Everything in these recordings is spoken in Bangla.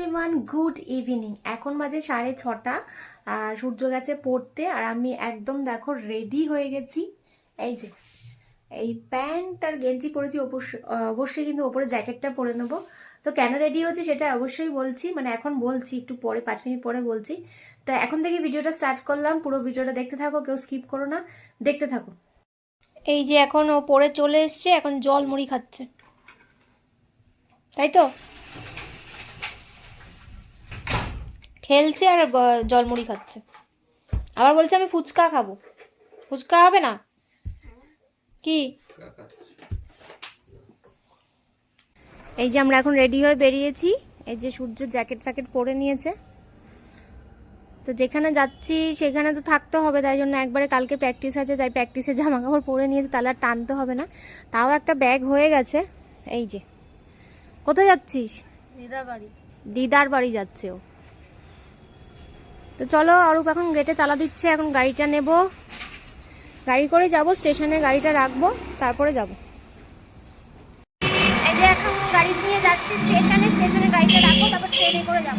এভরিওয়ান গুড ইভিনিং এখন বাজে সাড়ে ছটা সূর্য গেছে পড়তে, আর আমি একদম দেখো রেডি হয়ে গেছি। এই যে, এই প্যান্ট আর গেঞ্জি পরেছি অবশ্য- অবশ্যই কিন্তু ওপরে জ্যাকেটটা পরে নেব। তো কেন রেডি হচ্ছে সেটা অবশ্যই বলছি মানে এখন বলছি, একটু পরে, পাঁচ মিনিট পরে বলছি। তো এখন থেকে ভিডিওটা স্টার্ট করলাম, পুরো ভিডিওটা দেখতে থাকো, কেউ স্কিপ করো না, দেখতে থাকো। এই যে এখন ও পরে চলে এসছে, এখন জল মুড়ি খাচ্ছে। তাই তো? খেলছে আর জলমুড়ি খাচ্ছে। আবার বলছে আমি ফুচকা খাব। ফুচকা হবে না? কি? এই যে আমরা এখন রেডি হয়ে বেরিয়েছি। এই যে সূর্য জ্যাকেট ফ্যাকেট পরে নিয়েছে। তো যেখানে যাচ্ছি সেখানে তো থাকতে হবে তাই জন্য একবারে কালকে প্র্যাকটিস আছে তাই প্র্যাকটিসে জামা কাপড় পরে নিয়েছে তাহলে আর টানতে হবে না। তাও একটা ব্যাগ হয়ে গেছে। এই যে। কোথায় যাচ্ছিস? দিদার বাড়ি। দিদার বাড়ি যাচ্ছে ও। তো চলো অরূপ এখন গেটে তালা দিচ্ছে, এখন গাড়িটা নেব। গাড়ি করে যাব, স্টেশনে গাড়িটা রাখব, তারপরে যাব। এই যে এখন গাড়ি নিয়ে যাচ্ছি স্টেশনে স্টেশনে গাড়িটা রাখব, তারপর ট্রেনে করে যাব।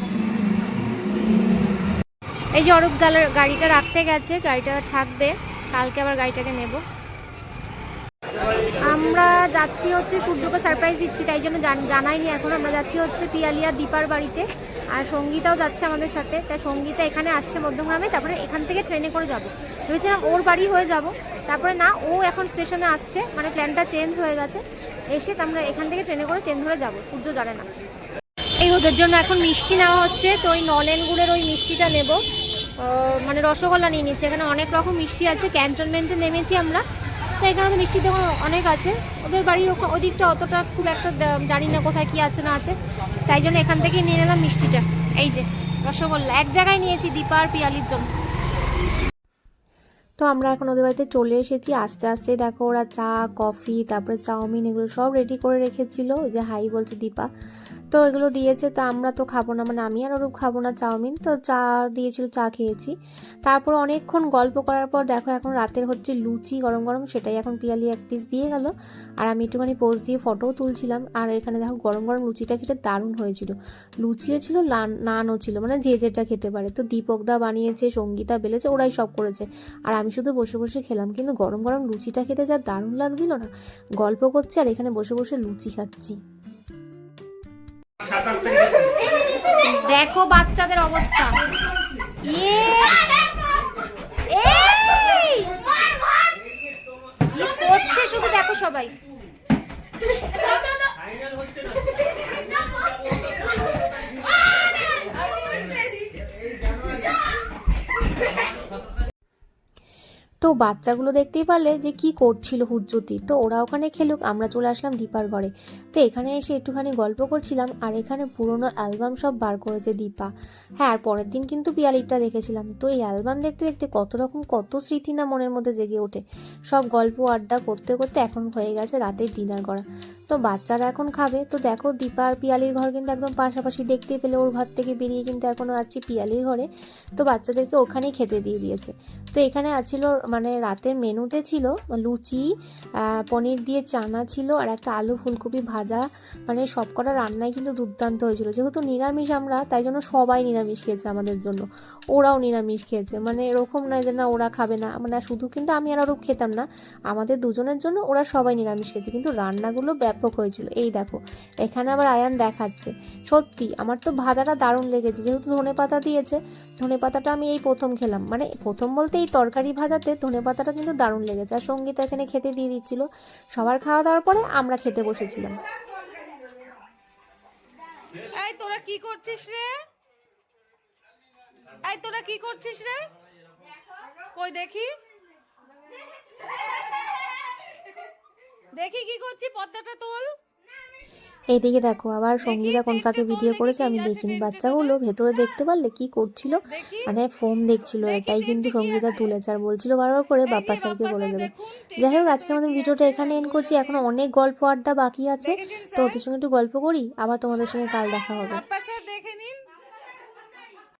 এই যে অরূপ গাড়িটা রাখতে গেছে, গাড়িটা থাকবে, কালকে আবার গাড়িটাকে নেব। আমরা যাচ্ছি হচ্ছে সূর্যকে সারপ্রাইজ দিচ্ছি, তাই জন্য জানাইনি এখন। আমরা যাচ্ছি হচ্ছে পিয়ালিয়া দীপার বাড়িতে। আর সঙ্গীতাও যাচ্ছে আমাদের সাথে। তাই সঙ্গীতা এখানে আসছে মধ্যমগ্রামে, তারপরে এখান থেকে ট্রেনে করে যাব। ভেবেছিলাম ওর বাড়ি হয়ে যাব। তারপরে না, ও এখন স্টেশনে আসছে। মানে প্ল্যানটা চেঞ্জ হয়ে গেছে। এসে তো আমরা এখান থেকে ট্রেনে করে ট্রেন ধরে যাব। সূর্য জানে না। এই ওদের জন্য এখন মিষ্টি নেওয়া হচ্ছে। তো ওই নলেন গুড়ের ওই মিষ্টিটা নেব। মানে রসগোল্লা নিয়ে নিচ্ছে। এখানে অনেক রকম মিষ্টি আছে। ক্যান্টনমেন্টে নেমেছি আমরা। তো এখানে তো মিষ্টির দোকান অনেক আছে। ওদের বাড়ির ওদিকটা অতটা খুব একটা জানি না কোথায় কি আছে, না আছে। তাই জন্য এখান থেকেই নিয়ে নিলাম মিষ্টিটা। এই যে, রসগোল্লা। এক জায়গায় নিয়েছি দীপা আর পিয়ালির জন্য। তো আমরা এখন ওদের বাড়িতে চলে এসেছি। আস্তে আস্তে দেখো ওরা চা, কফি, তারপরে চাউমিন এগুলো সব রেডি করে রেখেছিল। যে হাই বলছে দীপা। তো এগুলো দিয়েছে, তা আমরা তো খাব না। মানে আমি আর ওরূপ খাব না চাউমিন, তো চা দিয়েছিল, চা খেয়েছি। তারপর অনেকক্ষণ গল্প করার পর দেখো এখন রাতের হচ্ছে লুচি গরম গরম, সেটাই এখন পিয়ালি এক পিস দিয়ে গেল। আর আমি একটুখানি পোজ দিয়ে ফটোও তুলছিলাম, আর এখানে দেখো গরম গরম লুচিটা খেতে দারুণ হয়েছিল। লুচিও ছিল নানও ছিল মানে যে যেটা খেতে পারে। তো দীপকদা বানিয়েছে, সঙ্গীতা বেলেছে, ওরাই সব করেছে। আর আমি শুধু বসে বসে খেলাম, কিন্তু গরম গরম লুচিটা খেতে যা দারুণ লাগছিল না। গল্প করছে আর এখানে বসে বসে লুচি খাচ্ছি। দেখো বাচ্চাদের অবস্থা। ইয়ে এই! কি করছে শুধু দেখো সবাই তো বাচ্চাগুলো দেখতেই পারলে যে কি করছিল হুজ্জুতি তো ওরা ওখানে খেলুক, আমরা চলে আসলাম দীপার ঘরে। তো এখানে এসে একটুখানি গল্প করছিলাম, আর এখানে পুরোনো অ্যালবাম সব বার করেছে দীপা। হ্যাঁ আর পরের দিন কিন্তু পিয়ালিটা দেখেছিলাম। তো এই অ্যালবাম দেখতে দেখতে কত রকম, কত স্মৃতি না মনের মধ্যে জেগে ওঠে। সব গল্প আড্ডা করতে করতে এখন হয়ে গেছে রাতের ডিনার করা। তো বাচ্চারা এখন খাবে। তো দেখো, দীপা আর পিয়ালির ঘর কিন্তু একদম পাশাপাশি দেখতে পেলে। ওর ঘর থেকে বেরিয়ে কিন্তু এখনও আছি পিয়ালির ঘরে। তো বাচ্চাদেরকে ওখানেই খেতে দিয়ে দিয়েছে। তো এখানে আছিল মানে রাতের মেনুতে ছিল লুচি পনির দিয়ে চানা ছিল আর একটা আলু ফুলকপি ভাজা। মানে সব কটা রান্নাই কিন্তু দুর্দান্ত হয়েছিল। যেহেতু নিরামিষ আমরা, তাই জন্য সবাই নিরামিষ খেয়েছে আমাদের জন্য। ওরাও নিরামিষ খেয়েছে। মানে এরকম নয় যে না, ওরা খাবে না। মানে শুধু কিন্তু আমি আর ওরও খেতাম না, আমাদের দুজনের জন্য ওরা সবাই নিরামিষ খেয়েছে। কিন্তু রান্নাগুলো ব্যাপক হয়েছিল। এই দেখো, এখানে আবার আয়ান দেখাচ্ছে। সত্যি, আমার তো ভাজাটা দারুণ লেগেছে। যেহেতু ধনে পাতা দিয়েছে ধনে পাতাটা আমি এই প্রথম খেলাম। মানে প্রথম বলতে এই তরকারি ভাজাতে ধনে পাতাটা কিন্তু দারুণ লেগেছে। আর সঙ্গীতা এখানে খেতে দিয়ে দিচ্ছিল। সবার খাওয়া দাওয়ার পরে আমরা খেতে বসেছিলাম। এই তোরা কি করছিস রে? এই তোরা কি করছিস রে? কই দেখি? দেখি কি করছি পর্দাটা তোল। এইদিকে দেখো আবার সঙ্গীতা কোন ফাঁকে ভিডিও করেছে আমি দেখিনি। বাচ্চাগুলো ভেতরে দেখতে পারলে কি করছিল? মানে ফোম দেখছিল এটাই কিন্তু সঙ্গীতা তুলেছে। আর বলছিল বারবার করে বাপ্পা স্যারকে বলে দেবে। যাই হোক আজকে আমাদের ভিডিওটা এখানে এন করছি। এখনও অনেক গল্প আড্ডা বাকি আছে। তো ওদের সঙ্গে একটু গল্প করি আবার তোমাদের সঙ্গে কাল দেখা হবে।